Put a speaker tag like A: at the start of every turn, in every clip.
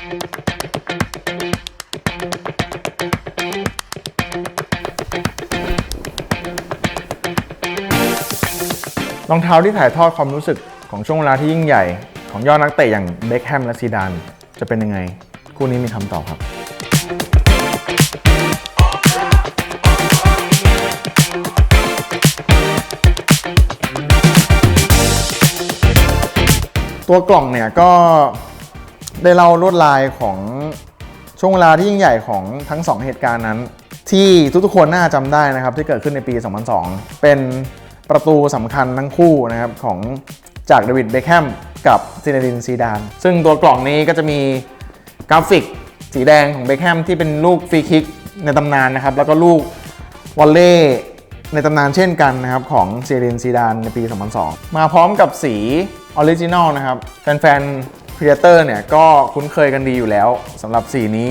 A: รองเท้าที่ถ่ายทอดความรู้สึกของช่วงเวลาที่ยิ่งใหญ่ ของยอดนักเตะอย่างเบคแฮมและซีดานจะเป็นยังไง คู่นี้มีคำตอบครับ ตัวกล่องเนี่ยก็ ได้เล่าลวดลายของช่วงเวลาที่ยิ่งใหญ่ของทั้ง 2 เหตุการณ์นั้น ที่ทุกๆคนน่าจำได้นะครับที่เกิดขึ้นในปี 2002 เป็นประตูสำคัญทั้งคู่นะครับของจากเดวิดเบคแฮมกับซินเนดินซีดาน ซึ่งตัวกล่องนี้ก็จะมีกราฟิกสีแดงของเบคแฮมที่เป็นลูกฟรีคิกในตำนานนะครับ แล้วก็ลูกวอลเล่ในตำนานเช่นกันนะครับ ของเซเรนซีดานในปี 2002 มาพร้อมกับสีออริจินอลนะครับ แฟนๆ p r e d a t o r เนี่ยก็คุ้นเคยกันดีอยู่แล้วสำหรับสีนี้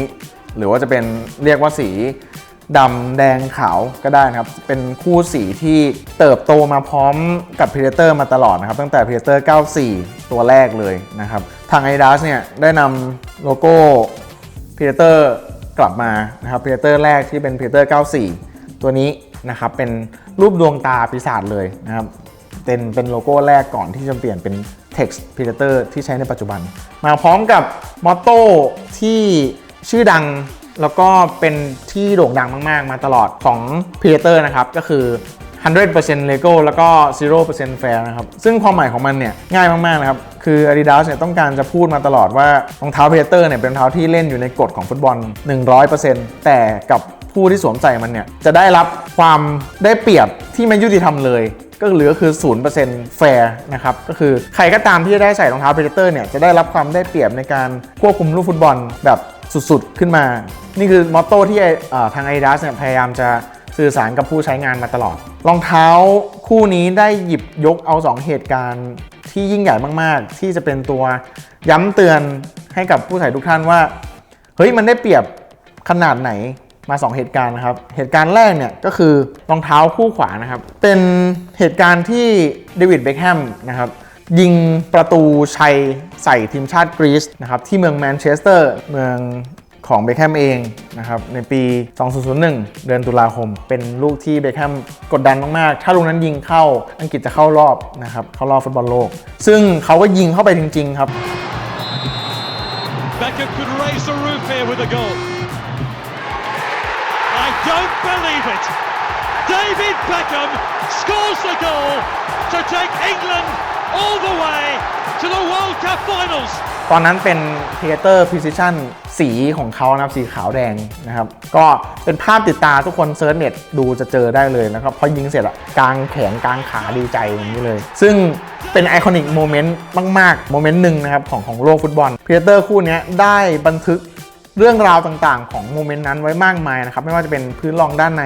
A: หรือว่าจะเป็นเรียกว่าสีดำแดงขาวก็ได้นะครับ เป็นคู่สีที่เติบโตมาพร้อมกับ Predator มาตลอดนะครับ ตั้งแต่ Predator 94 ตัวแรกเลยนะครับ ทาง Adidas เนี่ยได้นำโลโก้ Predator กลับมานะครับ Predator แรกที่เป็น Predator 94 ตัวนี้นะครับเป็นรูปดวงตาปีศาจเลยนะครับเป็นเป็นโลโก้แรกก่อนที่จะเปลี่ยนเป็น Text Predator ที่ใช้ในปัจจุบัน มาพร้อมกับมอตโต้ที่ชื่อดังแล้วก็เป็นที่โด่งดังมาก ๆ มาตลอดของ Predator นะครับ ก็คือ 100% Lego แล้วก็ 0% Fair นะครับ ซึ่งความหมายของมันเนี่ยง่ายมาก ๆ นะครับ คือ Adidas เนี่ยต้องการจะพูดมาตลอดว่ารองเท้า Predator เนี่ยเป็นรองเท้าที่เล่นอยู่ในกฎของฟุตบอล 100%แต่กับผู้ที่สวมใส่มันเนี่ยจะได้รับความได้เปรียบที่ไม่ยุติธรรมเลย ก็เหลือคือ0%แฟร์นะครับก็คือใครก็ตามที่ได้ใส่รองเท้า Predator เนี่ยจะได้รับความได้เปรียบในการควบคุมลูกฟุตบอลแบบสุดๆขึ้นมา นี่คือมอตโต้ที่ทาง Adidas เนี่ยพยายามจะสื่อสารกับผู้ใช้งานมาตลอด รองเท้าคู่นี้ได้หยิบยกเอา 2 เหตุการณ์ที่ยิ่งใหญ่มากๆ ที่จะเป็นตัวย้ำเตือนให้กับผู้ใส่ทุกท่านว่า เฮ้ยมันได้เปรียบขนาดไหน มา 2 เหตุการณ์นะครับ เหตุการณ์แรกเนี่ยก็คือรองเท้าคู่ขวานะครับ เป็นเหตุการณ์ที่เดวิดเบคแฮมนะครับยิงประตูชัยใส่ทีมชาติกรีซนะครับที่เมืองแมนเชสเตอร์เมืองของเบคแฮมเองนะครับในปี 2001 เดือนตุลาคม เป็นลูกที่เบคแฮมกดดันมากๆ ถ้าลูกนั้นยิงเข้าอังกฤษจะเข้ารอบนะครับเข้ารอบฟุตบอลโลก ซึ่งเขาก็ยิงเข้าไปจริง ๆ ครับ
B: Beckham could raise the roof here with a goal. Don't believe it. David Beckham scores the goal to take England all the way to the World Cup finals.
A: ตอนนั้นเป็น Theater Precision สีของเขานะครับสีขาวแดงนะครับ ก็เป็นภาพติดตาทุกคนเซิร์ชเน็ตดูจะเจอได้เลยนะครับพอยิงเสร็จอะกลางแขนกลางขาดีใจอย่างนี้เลย ซึ่งเป็นไอคอนิกโมเมนต์มาก ๆ โมเมนต์หนึ่งนะครับของของโลกฟุตบอล Theater คู่นี้ได้บันทึก เรื่องราวต่างๆ ของโมเมนต์นั้นไว้มากมายนะครับไม่ว่าจะเป็นพื้นรองด้านใน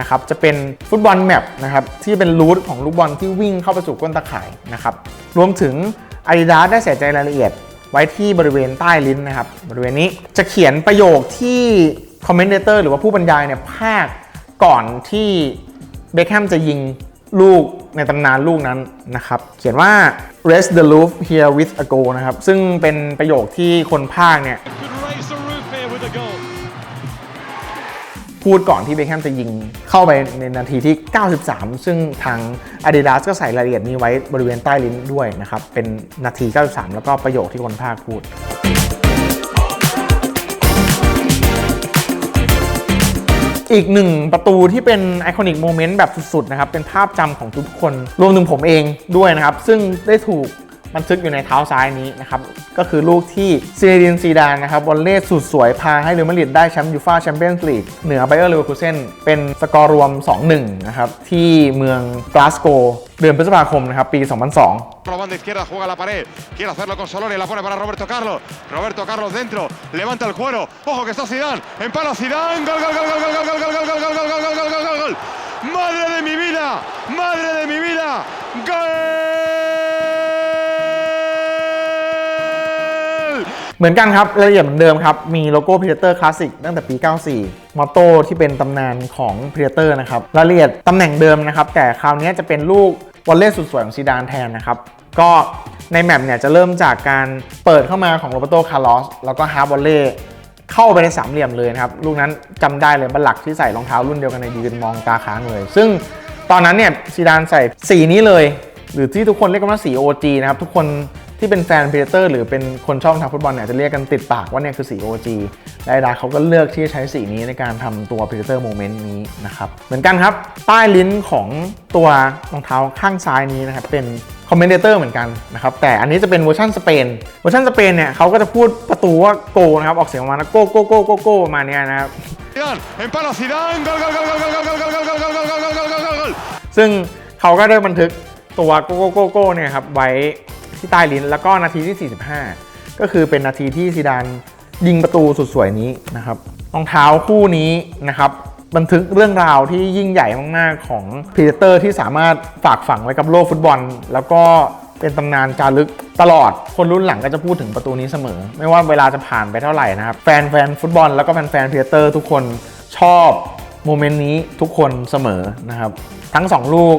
A: นะครับจะเป็นฟุตบอลแมปนะครับที่เป็นรูทของลูกบอลที่วิ่งเข้าไปสู่ก้นตะข่ายนะครับรวมถึง Adidas ได้ใส่ใจรายละเอียดไว้ที่บริเวณใต้ลิ้นนะครับบริเวณนี้จะเขียนประโยคที่คอมเมนเตอร์หรือว่าผู้บรรยายเนี่ยภาคก่อนที่เบคแฮมจะยิงลูกในตำนานลูกนั้นนะครับ เขียนว่า rest the roof here with a goal นะครับ ซึ่งเป็นประโยคที่คนภาคเนี่ย พูดก่อนที่เบคแฮมจะยิงเข้าไปในนาทีที่ 93 ซึ่งทาง Adidas ก็ใส่รายละเอียดนี้ไว้บริเวณใต้ลิ้นด้วยนะครับ เป็นนาที 93 แล้วก็ประโยคที่คนภาคพูดอีกหนึ่งประตูที่เป็นไอคอนิกโมเมนต์แบบสุดๆนะครับ เป็นภาพจำของทุกคน รวมถึงผมเองด้วยนะครับ ซึ่งได้ถูก บันทึกอยู่ในเท้าซ้ายนี้นะครับ ก็คือลูกที่ซีดินซีดานนะครับบอลเล่สุดสวยพาให้เรอัลมาดริดได้แชมป์ยูฟ่าแชมเปี้ยนส์ลีกเหนือไบเออร์เลเวอร์คูเซนเป็นสกอร์รวม 2-1 นะครับ ที่เมืองกลาสโกเดือนพฤษภาคมนะครับ ปี 2002
C: Por la banda izquierda juega la pared. Quiere hacerlo con Solori. La pone para Roberto Carlos. Roberto Carlos dentro. Levanta el cuero. Ojo que está Zidane. Empala Zidane. Gol, gol, gol, gol, gol, gol, gol, gol, gol, gol, gol, gol, gol, gol, gol, gol. Madre de mi vida. Madre de mi vida.
A: เหมือนกันครับรายละเอียดเหมือนเดิมครับ มีโลโก้ Predator Classic ตั้งแต่ปี 94 มอตโต้ที่เป็นตำนานของ Predator นะครับรายละเอียดตำแหน่งเดิมนะครับ แต่คราวนี้จะเป็นลูกวอลเล่สุดสวยของซีดานแทนนะครับ ก็ในแมปเนี่ยจะเริ่มจากการเปิดเข้ามาของโรเบโตคาร์ลอสแล้วก็ฮาร์บอลเล่เข้าไปในสามเหลี่ยมเลยนะครับ ลูกนั้นจำได้เลยบัลลักที่ใส่รองเท้ารุ่นเดียวกันในยืนมองตาค้างเลย ซึ่งตอนนั้นเนี่ยซีดานใส่สีนี้เลย หรือที่ทุกคนเรียกกันว่าสี OG นะครับทุกคน ที่เป็นแฟนเพเตอร์หรือเป็นคนชอบทาฟุตบอลเนี่ยจะเรียกกันติดปากว่าเนี่ยคือสี OG และดาเขาก็เลือกที่จะใช้สีนี้ในการทำตัวเพเตอร์โมเมนต์นี้นะครับ เหมือนกันครับ ใต้ลิ้นของตัวรองเท้าข้างซ้ายนี้นะครับเป็นคอมเมนเตอร์เหมือนกันนะครับ แต่อันนี้จะเป็นเวอร์ชันสเปนเวอร์ชันสเปนเนี่ยเขาก็จะพูดประตูว่าโกนะครับออกเสียงประมาวโกโกโกโกโกมาเนี่ยนะครับซึ่งเขาก็ได้บันทึกตัวโกโกโกโกเนี่ยครับไว้ ที่ใต้ลิ้น แล้วก็นาทีที่ 45 ก็คือเป็นนาทีที่ซีดานยิงประตูสุดสวยนี้นะครับรองเท้าคู่นี้นะครับบันทึกเรื่องราวที่ยิ่งใหญ่มากๆของพรีเดเตอร์ที่สามารถฝากฝังไว้กับโลกฟุตบอล แล้วก็เป็นตำนานจารึกตลอด คนรุ่นหลังก็จะพูดถึงประตูนี้เสมอ ไม่ว่าเวลาจะผ่านไปเท่าไหร่นะครับ แฟนแฟนฟุตบอลแล้วก็แฟนแฟนพรีเดเตอร์ทุกคนชอบโมเมนต์นี้ทุกคนเสมอนะครับ ทั้ง 2 ลูก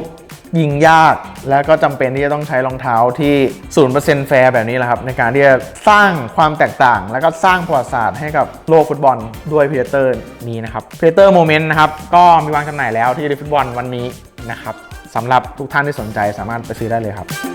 A: ยิงยาก และก็จำเป็นที่จะต้องใช้รองเท้าที่0%แฟร์แบบนี้แหละครับ ในการที่จะสร้างความแตกต่าง แล้วก็สร้างประวัติศาสตร์ให้กับโลกฟุตบอลด้วยพีเตอร์นี้นะครับพีเตอร์โมเมนต์นะครับก็มีวางจำหน่ายแล้วที่ฟุตบอลวันนี้นะครับสำหรับทุกท่านที่สนใจสามารถไปซื้อได้เลยครับ